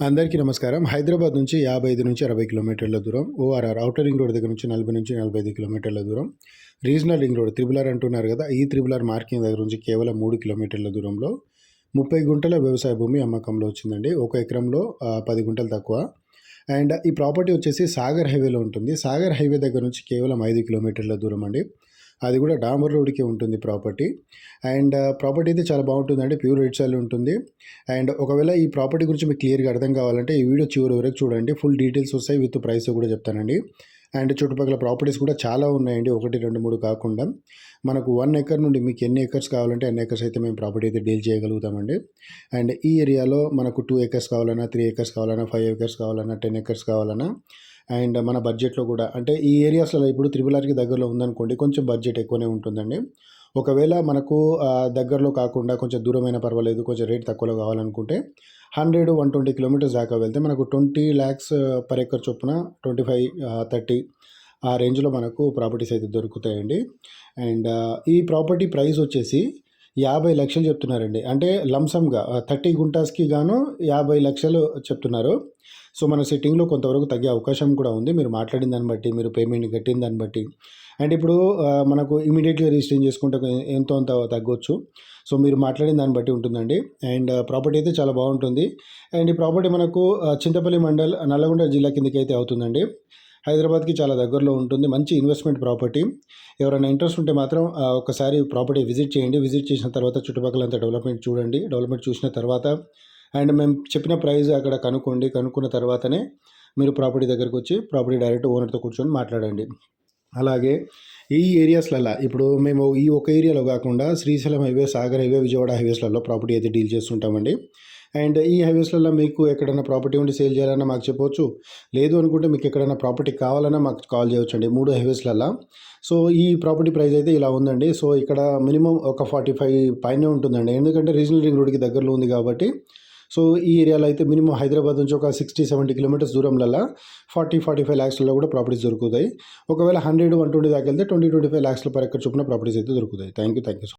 అందరికీ నమస్కారం. హైదరాబాద్ నుంచి యాభై ఐదు నుంచి అరవై కిలోమీటర్ల దూరం ఓఆర్ఆర్ అవుటర్ రింగ్ రోడ్ దగ్గర నుంచి నలభై నుంచి నలభై ఐదు కిలోమీటర్ల దూరం రీజనల్ రింగ్ రోడ్ త్రిబుల్ అంటున్నారు కదా ఈ త్రిబుల్ మార్కింగ్ దగ్గర నుంచి కేవలం మూడు కిలోమీటర్ల దూరంలో ముప్పై గుంటల వ్యవసాయ భూమి అమ్మకంలో వచ్చిందండి. ఒక ఎకరంలో పది గుంటలు తక్కువ. అండ్ ఈ ప్రాపర్టీ వచ్చేసి సాగర్ హైవేలో ఉంటుంది. సాగర్ హైవే దగ్గర నుంచి కేవలం ఐదు కిలోమీటర్ల దూరం అండి. అది కూడా డామర్ రోడ్కి ఉంటుంది ప్రాపర్టీ. అండ్ ప్రాపర్టీ అయితే చాలా బాగుంటుంది అంటే ప్యూర్ రెడ్ సాయిల్ ఉంటుంది. అండ్ ఒకవేళ ఈ ప్రాపర్టీ గురించి మీకు క్లియర్గా అర్థం కావాలంటే ఈ వీడియో చివరి వరకు చూడండి. ఫుల్ డీటెయిల్స్ వస్తాయి విత్ ప్రైస్ కూడా చెప్తానండి. అండ్ చుట్టుపక్కల ప్రాపర్టీస్ కూడా చాలా ఉన్నాయండి. ఒకటి రెండు మూడు కాకుండా మనకు వన్ ఎకర్ నుండి మీకు ఎన్ని ఎకర్స్ కావాలంటే ఎన్ని ఎకర్స్ అయితే మేము ప్రాపర్టీ అయితే డీల్ చేయగలుగుతామండి. అండ్ ఈ ఏరియాలో మనకు టూ ఎకర్స్ కావాలన్నా త్రీ ఎకర్స్ కావాలన్నా ఫైవ్ ఎకర్స్ కావాలన్నా టెన్ ఎకర్స్ కావాలన్నా అండ్ మన బడ్జెట్లో కూడా అంటే ఈ ఏరియాస్లో ఇప్పుడు త్రిబుల్ ఆర్కి దగ్గరలో ఉందనుకోండి కొంచెం బడ్జెట్ ఎక్కువనే ఉంటుందండి. ఒకవేళ మనకు దగ్గరలో కాకుండా కొంచెం దూరమైన పర్వాలేదు కొంచెం రేట్ తక్కువలో కావాలనుకుంటే హండ్రెడ్ వన్ ట్వంటీ కిలోమీటర్స్ దాకా వెళ్తే మనకు ట్వంటీ ల్యాక్స్ పర్ ఎకర్ చొప్పున ట్వంటీ ఫైవ్ థర్టీ ఆ రేంజ్లో మనకు ప్రాపర్టీస్ అయితే దొరుకుతాయండి. అండ్ ఈ ప్రాపర్టీ ప్రైస్ వచ్చేసి యాభై లక్షలు చెప్తున్నారండి. అంటే లంసమ్గా థర్టీ గుంటాస్కి గాను యాభై లక్షలు చెప్తున్నారు. సో మన సిట్టింగ్లో కొంతవరకు తగ్గే అవకాశం కూడా ఉంది. మీరు మాట్లాడిన దాన్ని బట్టి మీరు పేమెంట్ కట్టిన దాన్ని బట్టి. అండ్ ఇప్పుడు మనకు ఇమీడియట్గా రిజిస్ట్రేషన్ చేసుకుంటే ఎంతో అంత తగ్గొచ్చు. సో మీరు మాట్లాడిన దాన్ని బట్టి ఉంటుందండి. అండ్ ప్రాపర్టీ అయితే చాలా బాగుంటుంది. అండ్ ఈ ప్రాపర్టీ మనకు చింతపల్లి మండల్ నల్లగొండ జిల్లా కిందకి అయితే అవుతుందండి. హైదరాబాద్కి చాలా దగ్గరలో ఉంటుంది. మంచి ఇన్వెస్ట్మెంట్ ప్రాపర్టీ. ఎవరైనా ఇంట్రెస్ట్ ఉంటే మాత్రం ఒకసారి ప్రాపర్టీ విజిట్ చేయండి. విజిట్ చేసిన తర్వాత చుట్టుపక్కల అంతా డెవలప్మెంట్ చూడండి. డెవలప్మెంట్ చూసిన తర్వాత అండ్ మేము చెప్పిన ప్రైస్ అక్కడ కనుక్కోండి. కనుక్కున్న తర్వాతనే మీరు ప్రాపర్టీ దగ్గరకు వచ్చి ప్రాపర్టీ డైరెక్ట్ ఓనర్తో కూర్చొని మాట్లాడండి. అలాగే ఈ ఏరియాస్లలో ఇప్పుడు మేము ఈ ఒక ఏరియాలో కాకుండా శ్రీశైలం హైవే సాగర్ హైవే విజయవాడ హైవేస్లలో ప్రాపర్టీ అయితే డీల్ చేస్తుంటామండి. అండ్ ఈ హైవేస్లలో మీకు ఎక్కడైనా ప్రాపర్టీ ఉండి సేల్ చేయాలన్నా మాకు చెప్పవచ్చు లేదు అనుకుంటే మీకు ఎక్కడైనా ప్రాపర్టీ కావాలన్నా మాకు కాల్ చేయవచ్చు అండి మూడు హైవేస్లలో సో ఈ ప్రాపర్టీ ప్రైస్ అయితే ఇలా ఉందండి. సో ఇక్కడ మినిమం ఒక ఫార్టీ ఫైవ్ పైనే ఉంటుందండి. ఎందుకంటే రీజనల్ రింగ్ రోడ్కి దగ్గరలో ఉంది కాబట్టి సో ఈ ఏరియాలో అయితే మినిమం హైదరాబాద్ నుంచి ఒక సిక్స్టీ సెవెంటీ కిలోమీటర్స్ దూరంలో ఫార్టీ ఫార్టీ ఫైవ్ ల్యాక్స్లో కూడా ప్రాపర్టీస్ దొరుకుతాయి. ఒకవేళ హండ్రెడ్ వన్ ట్వంటీ దాకా వెళ్తే ట్వంటీ ట్వంటీ ఫైవ్ ల్యాక్స్ల పర్ ఎక్కడ చొప్పున ప్రాపర్టీస్ అయితే దొరుకుతాయి. Thank you thank you